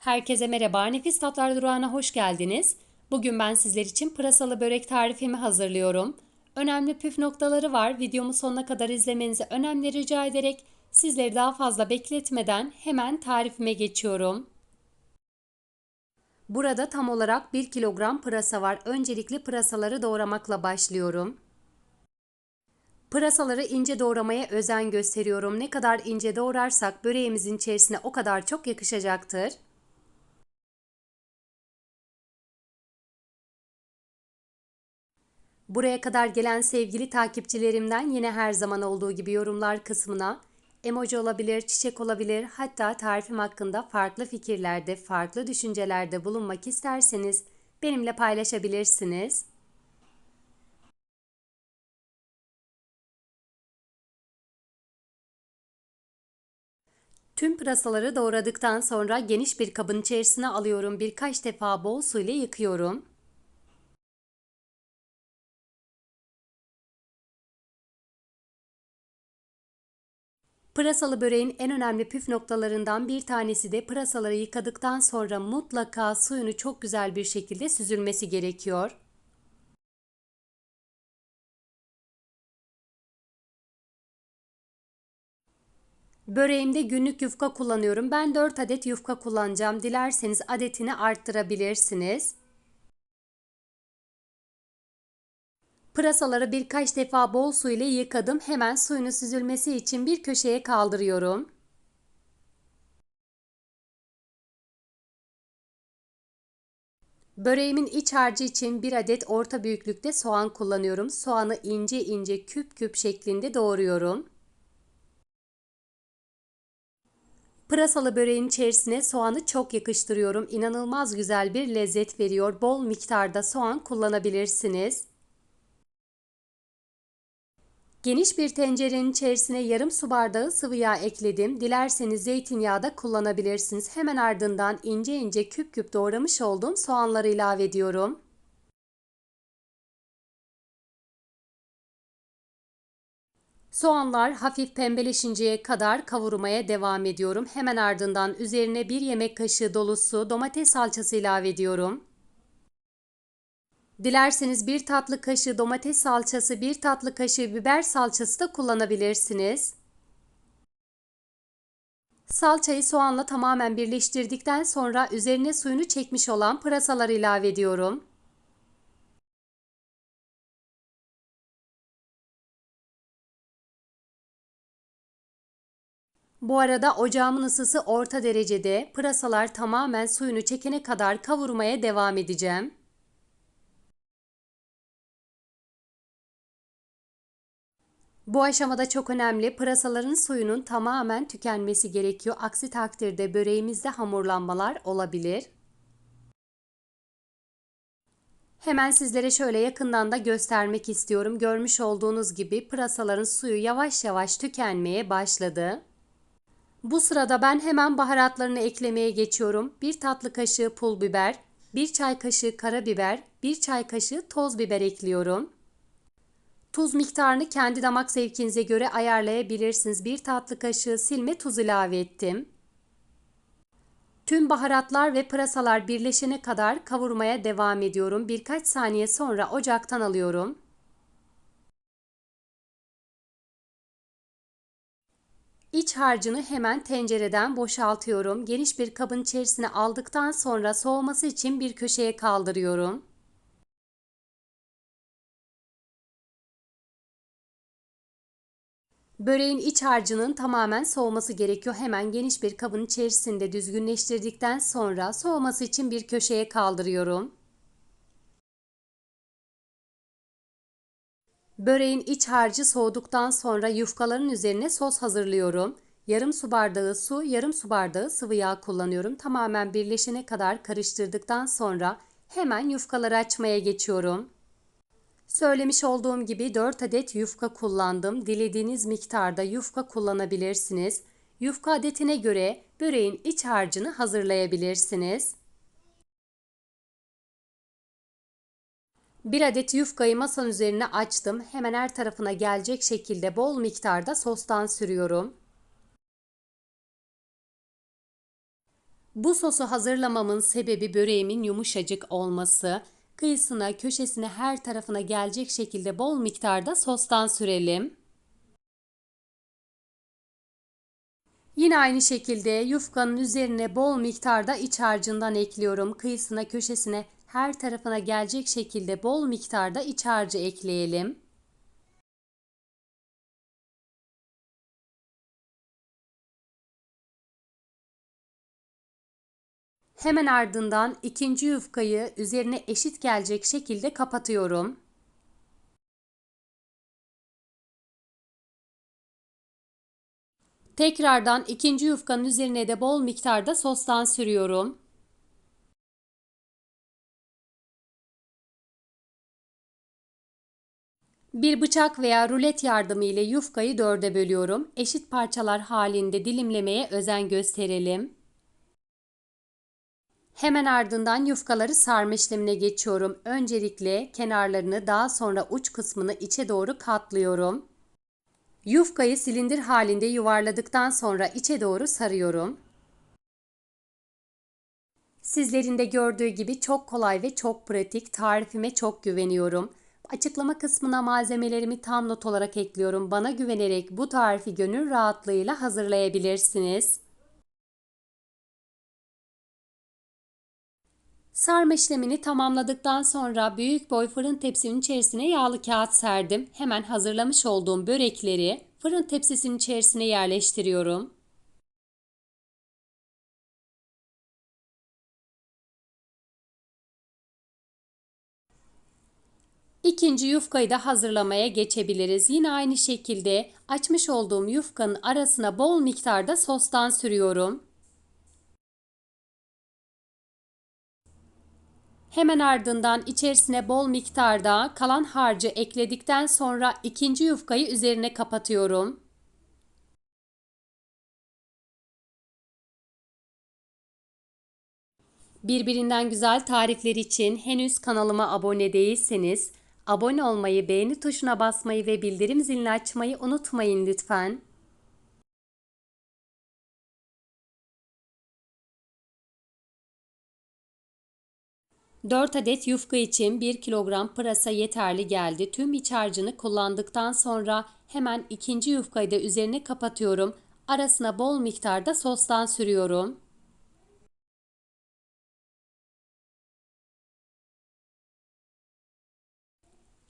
Herkese merhaba. Nefis Tatlar Durağı'na hoş geldiniz. Bugün ben sizler için pırasalı börek tarifimi hazırlıyorum. Önemli püf noktaları var. Videomu sonuna kadar izlemenizi önemli rica ederek sizleri daha fazla bekletmeden hemen tarifime geçiyorum. Burada tam olarak 1 kilogram pırasa var. Öncelikle pırasaları doğramakla başlıyorum. Pırasaları ince doğramaya özen gösteriyorum. Ne kadar ince doğrarsak böreğimizin içerisine o kadar çok yakışacaktır. Buraya kadar gelen sevgili takipçilerimden yine her zaman olduğu gibi yorumlar kısmına emoji olabilir, çiçek olabilir, hatta tarifim hakkında farklı fikirlerde, farklı düşüncelerde bulunmak isterseniz benimle paylaşabilirsiniz. Tüm pırasaları doğradıktan sonra geniş bir kabın içerisine alıyorum. Birkaç defa bol su ile yıkıyorum. Pırasalı böreğin en önemli püf noktalarından bir tanesi de pırasaları yıkadıktan sonra mutlaka suyunu çok güzel bir şekilde süzülmesi gerekiyor. Böreğimde günlük yufka kullanıyorum. Ben 4 adet yufka kullanacağım. Dilerseniz adetini arttırabilirsiniz. Pırasaları birkaç defa bol su ile yıkadım. Hemen suyunu süzülmesi için bir köşeye kaldırıyorum. Böreğimin iç harcı için bir adet orta büyüklükte soğan kullanıyorum. Soğanı ince ince küp küp şeklinde doğruyorum. Pırasalı böreğin içerisine soğanı çok yakıştırıyorum. İnanılmaz güzel bir lezzet veriyor. Bol miktarda soğan kullanabilirsiniz. Geniş bir tencerenin içerisine yarım su bardağı sıvı yağ ekledim. Dilerseniz zeytinyağı da kullanabilirsiniz. Hemen ardından ince ince küp küp doğramış olduğum soğanları ilave ediyorum. Soğanlar hafif pembeleşinceye kadar kavurmaya devam ediyorum. Hemen ardından üzerine bir yemek kaşığı dolusu domates salçası ilave ediyorum. Dilerseniz bir tatlı kaşığı domates salçası, bir tatlı kaşığı biber salçası da kullanabilirsiniz. Salçayı soğanla tamamen birleştirdikten sonra üzerine suyunu çekmiş olan pırasaları ilave ediyorum. Bu arada ocağımın ısısı orta derecede. Pırasalar tamamen suyunu çekene kadar kavurmaya devam edeceğim. Bu aşamada çok önemli. Pırasaların suyunun tamamen tükenmesi gerekiyor. Aksi takdirde böreğimizde hamurlanmalar olabilir. Hemen sizlere şöyle yakından da göstermek istiyorum. Görmüş olduğunuz gibi pırasaların suyu yavaş yavaş tükenmeye başladı. Bu sırada ben hemen baharatlarını eklemeye geçiyorum. 1 tatlı kaşığı pul biber, 1 çay kaşığı karabiber, 1 çay kaşığı toz biber ekliyorum. Tuz miktarını kendi damak zevkinize göre ayarlayabilirsiniz. 1 tatlı kaşığı silme tuz ilave ettim. Tüm baharatlar ve pırasalar birleşene kadar kavurmaya devam ediyorum. Birkaç saniye sonra ocaktan alıyorum. İç harcını hemen tencereden boşaltıyorum. Geniş bir kabın içerisine aldıktan sonra soğuması için bir köşeye kaldırıyorum. Böreğin iç harcının tamamen soğuması gerekiyor. Hemen geniş bir kabın içerisinde düzgünleştirdikten sonra soğuması için bir köşeye kaldırıyorum. Böreğin iç harcı soğuduktan sonra yufkaların üzerine sos hazırlıyorum. Yarım su bardağı su, yarım su bardağı sıvı yağ kullanıyorum. Tamamen birleşene kadar karıştırdıktan sonra hemen yufkaları açmaya geçiyorum. Söylemiş olduğum gibi 4 adet yufka kullandım. Dilediğiniz miktarda yufka kullanabilirsiniz. Yufka adetine göre böreğin iç harcını hazırlayabilirsiniz. Bir adet yufkayı masanın üzerine açtım. Hemen her tarafına gelecek şekilde bol miktarda sostan sürüyorum. Bu sosu hazırlamamın sebebi böreğimin yumuşacık olması. Kıyısına, köşesine, her tarafına gelecek şekilde bol miktarda sostan sürelim. Yine aynı şekilde yufkanın üzerine bol miktarda iç harcından ekliyorum. Kıyısına, köşesine, her tarafına gelecek şekilde bol miktarda iç harcı ekleyelim. Hemen ardından ikinci yufkayı üzerine eşit gelecek şekilde kapatıyorum. Tekrardan ikinci yufkanın üzerine de bol miktarda sostan sürüyorum. Bir bıçak veya rulet yardımı ile yufkayı dörde bölüyorum. Eşit parçalar halinde dilimlemeye özen gösterelim. Hemen ardından yufkaları sarma işlemine geçiyorum. Öncelikle kenarlarını daha sonra uç kısmını içe doğru katlıyorum. Yufkayı silindir halinde yuvarladıktan sonra içe doğru sarıyorum. Sizlerin de gördüğü gibi çok kolay ve çok pratik. Tarifime çok güveniyorum. Açıklama kısmına malzemelerimi tam not olarak ekliyorum. Bana güvenerek bu tarifi gönül rahatlığıyla hazırlayabilirsiniz. Sarma işlemini tamamladıktan sonra büyük boy fırın tepsinin içerisine yağlı kağıt serdim. Hemen hazırlamış olduğum börekleri fırın tepsisinin içerisine yerleştiriyorum. İkinci yufkayı da hazırlamaya geçebiliriz. Yine aynı şekilde açmış olduğum yufkanın arasına bol miktarda sostan sürüyorum. Hemen ardından içerisine bol miktarda kalan harcı ekledikten sonra ikinci yufkayı üzerine kapatıyorum. Birbirinden güzel tarifler için henüz kanalıma abone değilseniz abone olmayı, beğeni tuşuna basmayı ve bildirim zilini açmayı unutmayın lütfen. 4 adet yufka için 1 kilogram pırasa yeterli geldi. Tüm iç harcını kullandıktan sonra hemen ikinci yufkayı da üzerine kapatıyorum. Arasına bol miktarda sostan sürüyorum.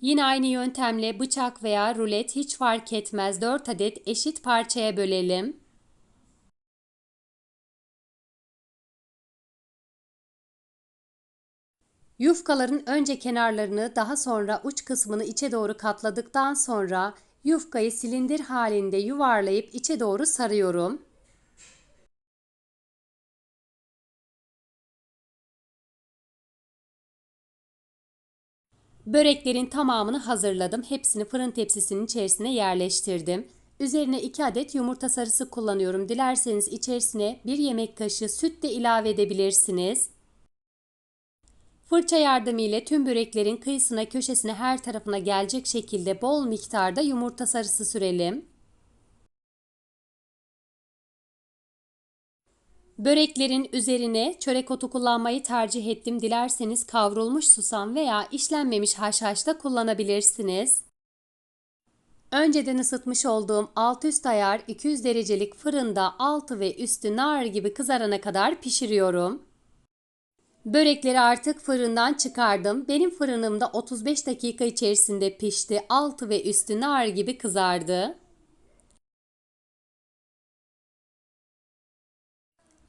Yine aynı yöntemle bıçak veya rulet hiç fark etmez 4 adet eşit parçaya bölelim. Yufkaların önce kenarlarını daha sonra uç kısmını içe doğru katladıktan sonra yufkayı silindir halinde yuvarlayıp içe doğru sarıyorum. Böreklerin tamamını hazırladım. Hepsini fırın tepsisinin içerisine yerleştirdim. Üzerine 2 adet yumurta sarısı kullanıyorum. Dilerseniz içerisine 1 yemek kaşığı süt de ilave edebilirsiniz. Fırça yardımıyla tüm böreklerin kıyısına, köşesine, her tarafına gelecek şekilde bol miktarda yumurta sarısı sürelim. Böreklerin üzerine çörek otu kullanmayı tercih ettim. Dilerseniz kavrulmuş susam veya işlenmemiş haşhaş da kullanabilirsiniz. Önceden ısıtmış olduğum alt üst ayar 200 derecelik fırında altı ve üstü nar gibi kızarana kadar pişiriyorum. Börekleri artık fırından çıkardım. Benim fırınımda 35 dakika içerisinde pişti. Altı ve üstü nar gibi kızardı.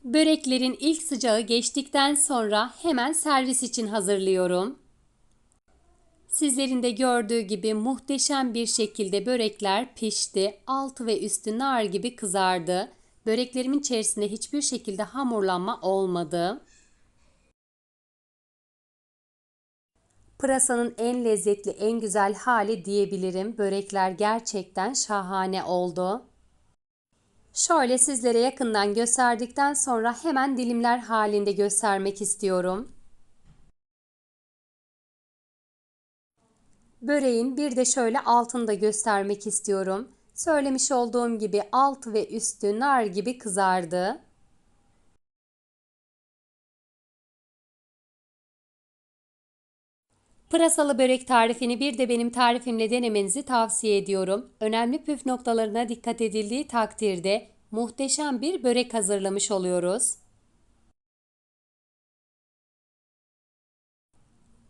Böreklerin ilk sıcağı geçtikten sonra hemen servis için hazırlıyorum. Sizlerin de gördüğü gibi muhteşem bir şekilde börekler pişti. Altı ve üstü nar gibi kızardı. Böreklerimin içerisinde hiçbir şekilde hamurlanma olmadı. Pırasanın en lezzetli, en güzel hali diyebilirim. Börekler gerçekten şahane oldu. Şöyle sizlere yakından gösterdikten sonra hemen dilimler halinde göstermek istiyorum. Böreğin bir de şöyle altını da göstermek istiyorum. Söylemiş olduğum gibi altı ve üstü nar gibi kızardı. Pırasalı börek tarifini bir de benim tarifimle denemenizi tavsiye ediyorum. Önemli püf noktalarına dikkat edildiği takdirde muhteşem bir börek hazırlamış oluyoruz.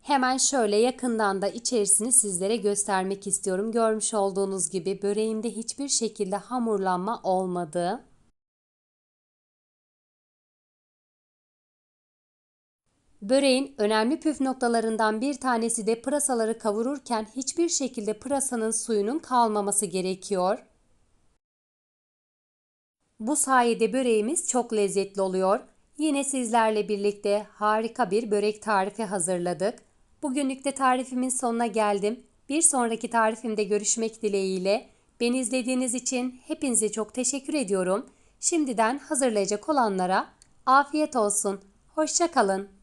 Hemen şöyle yakından da içerisini sizlere göstermek istiyorum. Görmüş olduğunuz gibi böreğimde hiçbir şekilde hamurlanma olmadı. Böreğin önemli püf noktalarından bir tanesi de pırasaları kavururken hiçbir şekilde pırasanın suyunun kalmaması gerekiyor. Bu sayede böreğimiz çok lezzetli oluyor. Yine sizlerle birlikte harika bir börek tarifi hazırladık. Bugünlük de tarifimin sonuna geldim. Bir sonraki tarifimde görüşmek dileğiyle. Beni izlediğiniz için hepinize çok teşekkür ediyorum. Şimdiden hazırlayacak olanlara afiyet olsun. Hoşçakalın.